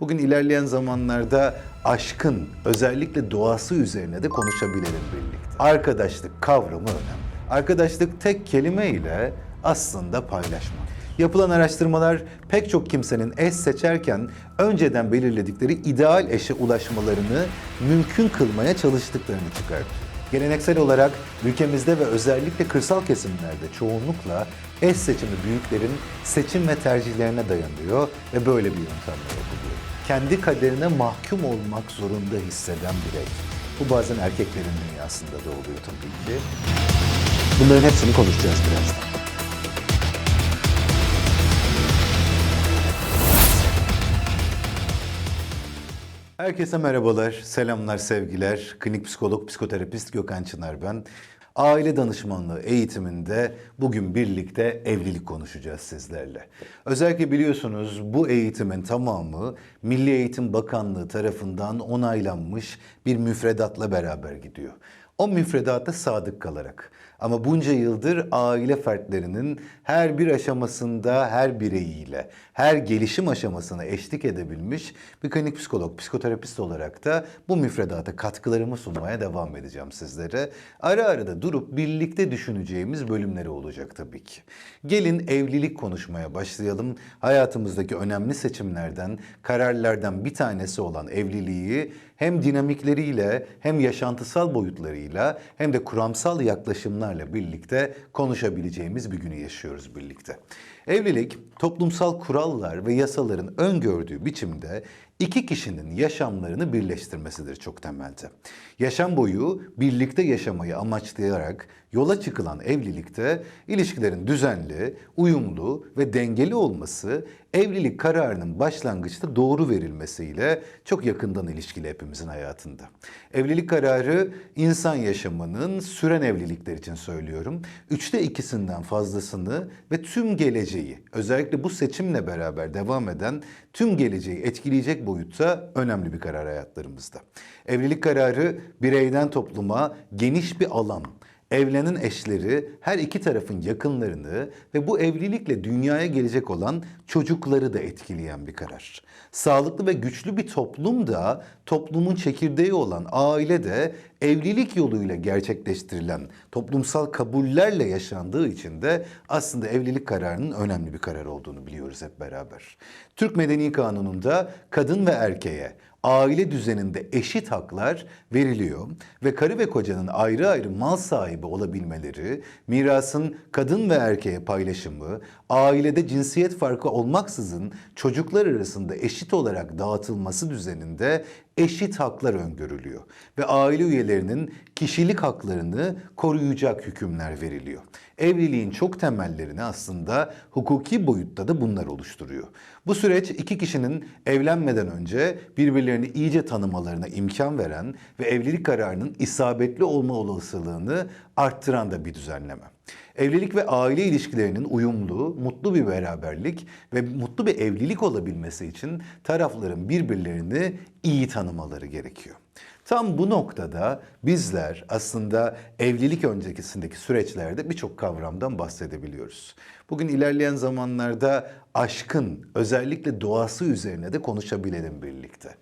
Bugün ilerleyen zamanlarda aşkın özellikle doğası üzerine de konuşabilelim birlikte. Arkadaşlık kavramı önemli. Arkadaşlık tek kelime ile aslında paylaşmak. Yapılan araştırmalar pek çok kimsenin eş seçerken önceden belirledikleri ideal eşe ulaşmalarını mümkün kılmaya çalıştıklarını çıkardı. Geleneksel olarak ülkemizde ve özellikle kırsal kesimlerde çoğunlukla eş seçimi büyüklerin seçim ve tercihlerine dayanıyor ve böyle bir yöntemle yapılıyor. Kendi kaderine mahkum olmak zorunda hisseden birey. Bu bazen erkeklerin dünyasında da oluyor tabii ki. Bunların hepsini konuşacağız birazdan. Herkese merhabalar, selamlar, sevgiler. Klinik psikolog, psikoterapist Gökhan Çınar ben. Aile danışmanlığı eğitiminde bugün birlikte evlilik konuşacağız sizlerle. Özellikle biliyorsunuz bu eğitimin tamamı Milli Eğitim Bakanlığı tarafından onaylanmış bir müfredatla beraber gidiyor. O müfredata sadık kalarak ama bunca yıldır aile fertlerinin her bir aşamasında her bireyiyle, her gelişim aşamasına eşlik edebilmiş bir klinik psikolog, psikoterapist olarak da bu müfredata katkılarımı sunmaya devam edeceğim sizlere. Ara ara da durup birlikte düşüneceğimiz bölümleri olacak tabii ki. Gelin evlilik konuşmaya başlayalım. Hayatımızdaki önemli seçimlerden, kararlardan bir tanesi olan evliliği hem dinamikleriyle hem yaşantısal boyutlarıyla hem de kuramsal yaklaşımlarla birlikte konuşabileceğimiz bir günü yaşıyoruz birlikte. Evlilik toplumsal kurallar ve yasaların öngördüğü biçimde iki kişinin yaşamlarını birleştirmesidir çok temelde. Yaşam boyu birlikte yaşamayı amaçlayarak yola çıkılan evlilikte ilişkilerin düzenli, uyumlu ve dengeli olması evlilik kararının başlangıçta doğru verilmesiyle çok yakından ilişkili hepimizin hayatında. Evlilik kararı insan yaşamının süren evlilikler için söylüyorum. Üçte ikisinden fazlasını ve tüm geleceği özellikle bu seçimle beraber devam eden tüm geleceği etkileyecek boyutta önemli bir karar hayatlarımızda. Evlilik kararı bireyden topluma geniş bir alan, evlenen eşleri, her iki tarafın yakınlarını ve bu evlilikle dünyaya gelecek olan çocukları da etkileyen bir karar. Sağlıklı ve güçlü bir toplum da toplumun çekirdeği olan aile de evlilik yoluyla gerçekleştirilen toplumsal kabullerle yaşandığı için de aslında evlilik kararının önemli bir karar olduğunu biliyoruz hep beraber. Türk Medeni Kanunu'nda kadın ve erkeğe aile düzeninde eşit haklar veriliyor ve karı ve kocanın ayrı ayrı mal sahibi olabilmeleri, mirasın kadın ve erkeğe paylaşımı, ailede cinsiyet farkı olmaksızın çocuklar arasında eşit olarak dağıtılması düzeninde eşit haklar öngörülüyor ve aile üyelerinin kişilik haklarını koruyacak hükümler veriliyor. Evliliğin çok temellerini aslında hukuki boyutta da bunlar oluşturuyor. Bu süreç iki kişinin evlenmeden önce birbirlerini iyice tanımalarına imkan veren ve evlilik kararının isabetli olma olasılığını arttıran da bir düzenleme. Evlilik ve aile ilişkilerinin uyumlu, mutlu bir beraberlik ve mutlu bir evlilik olabilmesi için tarafların birbirlerini iyi tanımaları gerekiyor. Tam bu noktada bizler aslında evlilik öncesindeki süreçlerde birçok kavramdan bahsedebiliyoruz. Bugün ilerleyen zamanlarda aşkın özellikle doğası üzerine de konuşabilelim birlikte.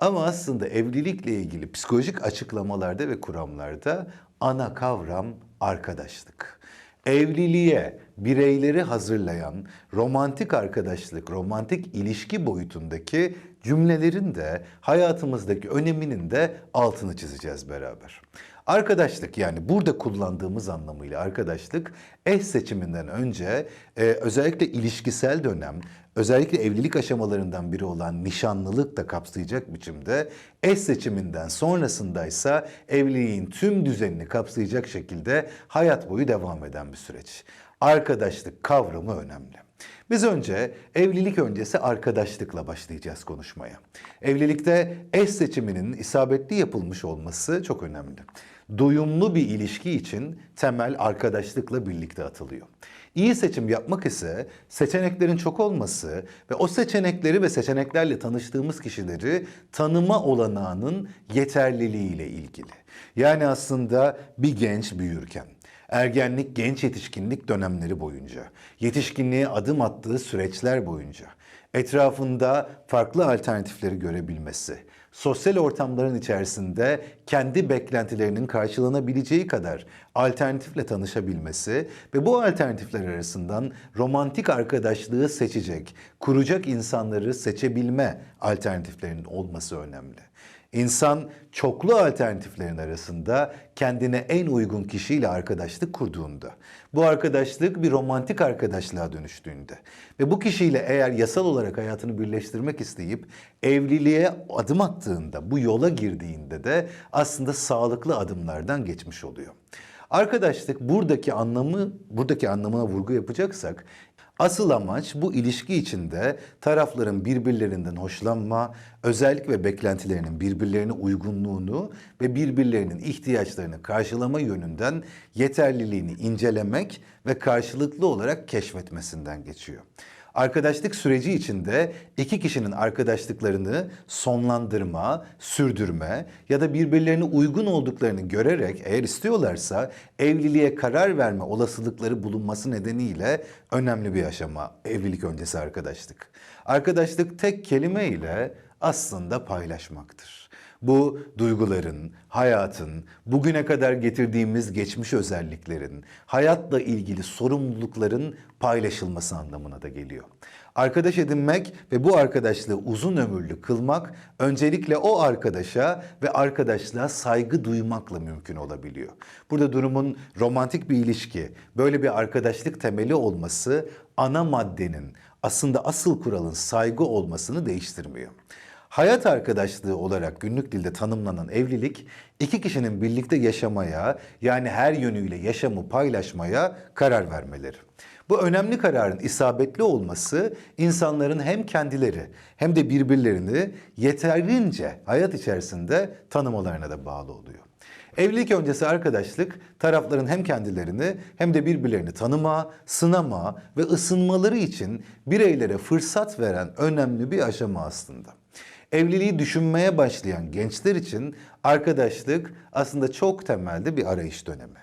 Ama aslında evlilikle ilgili psikolojik açıklamalarda ve kuramlarda ana kavram arkadaşlık. Evliliğe bireyleri hazırlayan romantik arkadaşlık, romantik ilişki boyutundaki cümlelerin de hayatımızdaki öneminin de altını çizeceğiz beraber. Arkadaşlık yani burada kullandığımız anlamıyla arkadaşlık eş seçiminden önce e, özellikle ilişkisel dönem, özellikle evlilik aşamalarından biri olan nişanlılık da kapsayacak biçimde eş seçiminden sonrasındaysa evliliğin tüm düzenini kapsayacak şekilde hayat boyu devam eden bir süreç. Arkadaşlık kavramı önemli. Biz önce evlilik öncesi arkadaşlıkla başlayacağız konuşmaya. Evlilikte eş seçiminin isabetli yapılmış olması çok önemli. Doyumlu bir ilişki için temel arkadaşlıkla birlikte atılıyor. İyi seçim yapmak ise seçeneklerin çok olması ve o seçenekleri ve seçeneklerle tanıştığımız kişileri tanıma olanağının yeterliliğiyle ilgili. Yani aslında bir genç büyürken ergenlik, genç yetişkinlik dönemleri boyunca, yetişkinliğe adım attığı süreçler boyunca, etrafında farklı alternatifleri görebilmesi, sosyal ortamların içerisinde kendi beklentilerinin karşılanabileceği kadar alternatifle tanışabilmesi ve bu alternatifler arasından romantik arkadaşlığı seçecek, kuracak insanları seçebilme alternatiflerinin olması önemli. İnsan çoklu alternatiflerin arasında kendine en uygun kişiyle arkadaşlık kurduğunda, bu arkadaşlık bir romantik arkadaşlığa dönüştüğünde ve bu kişiyle eğer yasal olarak hayatını birleştirmek isteyip evliliğe adım attığında, bu yola girdiğinde de aslında sağlıklı adımlardan geçmiş oluyor. Arkadaşlık buradaki anlamı, buradaki anlamına vurgu yapacaksak Asıl amaç bu ilişki içinde tarafların birbirlerinden hoşlanma, özellik ve beklentilerinin birbirlerine uygunluğunu ve birbirlerinin ihtiyaçlarını karşılama yönünden yeterliliğini incelemek ve karşılıklı olarak keşfetmesinden geçiyor. Arkadaşlık süreci içinde iki kişinin arkadaşlıklarını sonlandırma, sürdürme ya da birbirlerine uygun olduklarını görerek eğer istiyorlarsa evliliğe karar verme olasılıkları bulunması nedeniyle önemli bir aşama evlilik öncesi arkadaşlık. Arkadaşlık tek kelimeyle aslında paylaşmaktır. Bu duyguların, hayatın, bugüne kadar getirdiğimiz geçmiş özelliklerin, hayatla ilgili sorumlulukların paylaşılması anlamına da geliyor. Arkadaş edinmek ve bu arkadaşlığı uzun ömürlü kılmak öncelikle o arkadaşa ve arkadaşlığa saygı duymakla mümkün olabiliyor. Burada durumun romantik bir ilişki, böyle bir arkadaşlık temeli olması ana maddenin aslında asıl kuralın saygı olmasını değiştirmiyor. Hayat arkadaşlığı olarak günlük dilde tanımlanan evlilik iki kişinin birlikte yaşamaya yani her yönüyle yaşamı paylaşmaya karar vermeleri. Bu önemli kararın isabetli olması insanların hem kendileri hem de birbirlerini yeterince hayat içerisinde tanımalarına da bağlı oluyor. Evlilik öncesi arkadaşlık tarafların hem kendilerini hem de birbirlerini tanıma, sınama ve ısınmaları için bireylere fırsat veren önemli bir aşama aslında. Evliliği düşünmeye başlayan gençler için arkadaşlık aslında çok temelde bir arayış dönemi.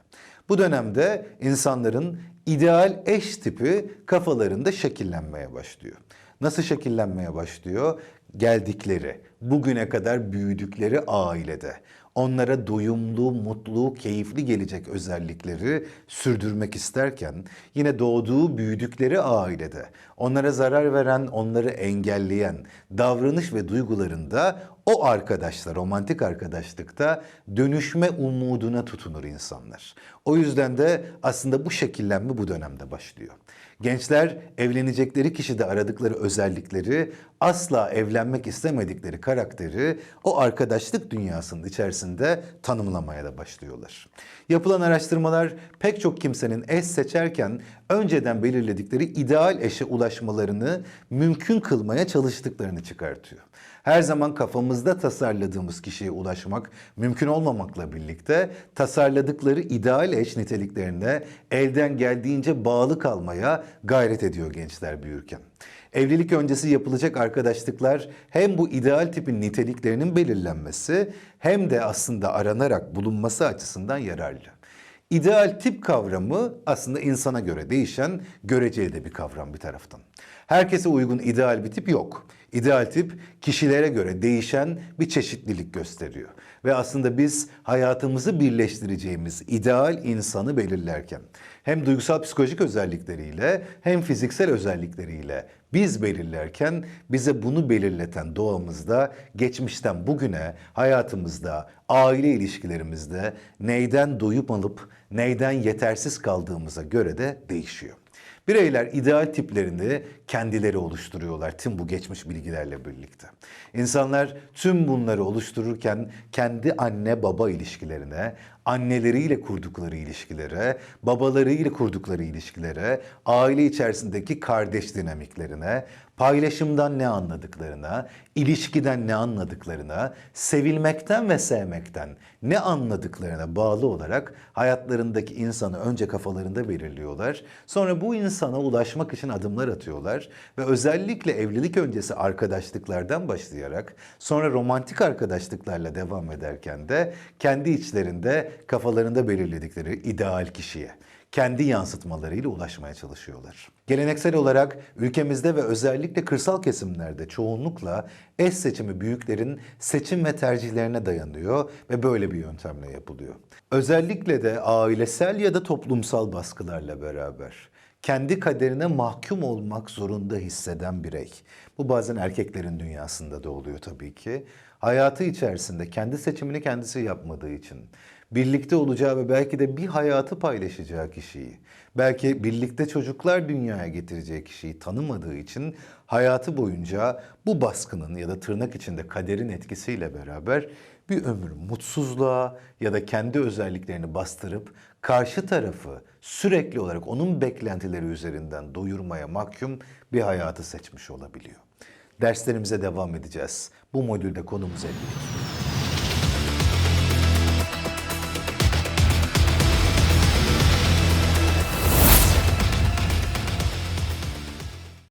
Bu dönemde insanların ideal eş tipi kafalarında şekillenmeye başlıyor. Nasıl şekillenmeye başlıyor? Geldikleri, bugüne kadar büyüdükleri ailede onlara doyumlu, mutlu, keyifli gelecek özellikleri sürdürmek isterken yine doğduğu, büyüdükleri ailede onlara zarar veren, onları engelleyen davranış ve duygularında o arkadaşlar, romantik arkadaşlıkta dönüşme umuduna tutunur insanlar. O yüzden de aslında bu şekillenme bu dönemde başlıyor. Gençler evlenecekleri kişide aradıkları özellikleri, asla evlenmek istemedikleri karakteri o arkadaşlık dünyasının içerisinde tanımlamaya da başlıyorlar. Yapılan araştırmalar pek çok kimsenin eş seçerken önceden belirledikleri ideal eşe ulaşmalarını mümkün kılmaya çalıştıklarını çıkartıyor. Her zaman kafamızda tasarladığımız kişiye ulaşmak mümkün olmamakla birlikte tasarladıkları ideal eş niteliklerine elden geldiğince bağlı kalmaya gayret ediyor gençler büyürken. Evlilik öncesi yapılacak arkadaşlıklar hem bu ideal tipin niteliklerinin belirlenmesi hem de aslında aranarak bulunması açısından yararlı. İdeal tip kavramı aslında insana göre değişen göreceli de bir kavram bir taraftan. Herkese uygun ideal bir tip yok. İdeal tip kişilere göre değişen bir çeşitlilik gösteriyor. Ve aslında biz hayatımızı birleştireceğimiz ideal insanı belirlerken hem duygusal psikolojik özellikleriyle hem fiziksel özellikleriyle biz belirlerken bize bunu belirleten doğamızda geçmişten bugüne hayatımızda, aile ilişkilerimizde neyden doyup alıp neyden yetersiz kaldığımıza göre de değişiyor. Bireyler ideal tiplerini kendileri oluşturuyorlar tüm bu geçmiş bilgilerle birlikte. İnsanlar tüm bunları oluştururken kendi anne baba ilişkilerine, anneleriyle kurdukları ilişkilere, babalarıyla kurdukları ilişkilere, aile içerisindeki kardeş dinamiklerine, paylaşımdan ne anladıklarına, ilişkiden ne anladıklarına, sevilmekten ve sevmekten ne anladıklarına bağlı olarak hayatlarındaki insanı önce kafalarında belirliyorlar. Sonra bu insana ulaşmak için adımlar atıyorlar ve özellikle evlilik öncesi arkadaşlıklardan başlayarak sonra romantik arkadaşlıklarla devam ederken de kendi içlerinde kafalarında belirledikleri ideal kişiye kendi yansıtmalarıyla ulaşmaya çalışıyorlar. Geleneksel olarak ülkemizde ve özellikle kırsal kesimlerde çoğunlukla eş seçimi büyüklerin seçim ve tercihlerine dayanıyor ve böyle bir yöntemle yapılıyor. Özellikle de ailesel ya da toplumsal baskılarla beraber kendi kaderine mahkum olmak zorunda hisseden birey. Bu bazen erkeklerin dünyasında da oluyor tabii ki. Hayatı içerisinde kendi seçimini kendisi yapmadığı için, birlikte olacağı ve belki de bir hayatı paylaşacağı kişiyi, belki birlikte çocuklar dünyaya getireceği kişiyi tanımadığı için hayatı boyunca bu baskının ya da tırnak içinde kaderin etkisiyle beraber bir ömür mutsuzluğa ya da kendi özelliklerini bastırıp karşı tarafı sürekli olarak onun beklentileri üzerinden doyurmaya mahkum bir hayatı seçmiş olabiliyor. Derslerimize devam edeceğiz. Bu modülde konumuz evlilik.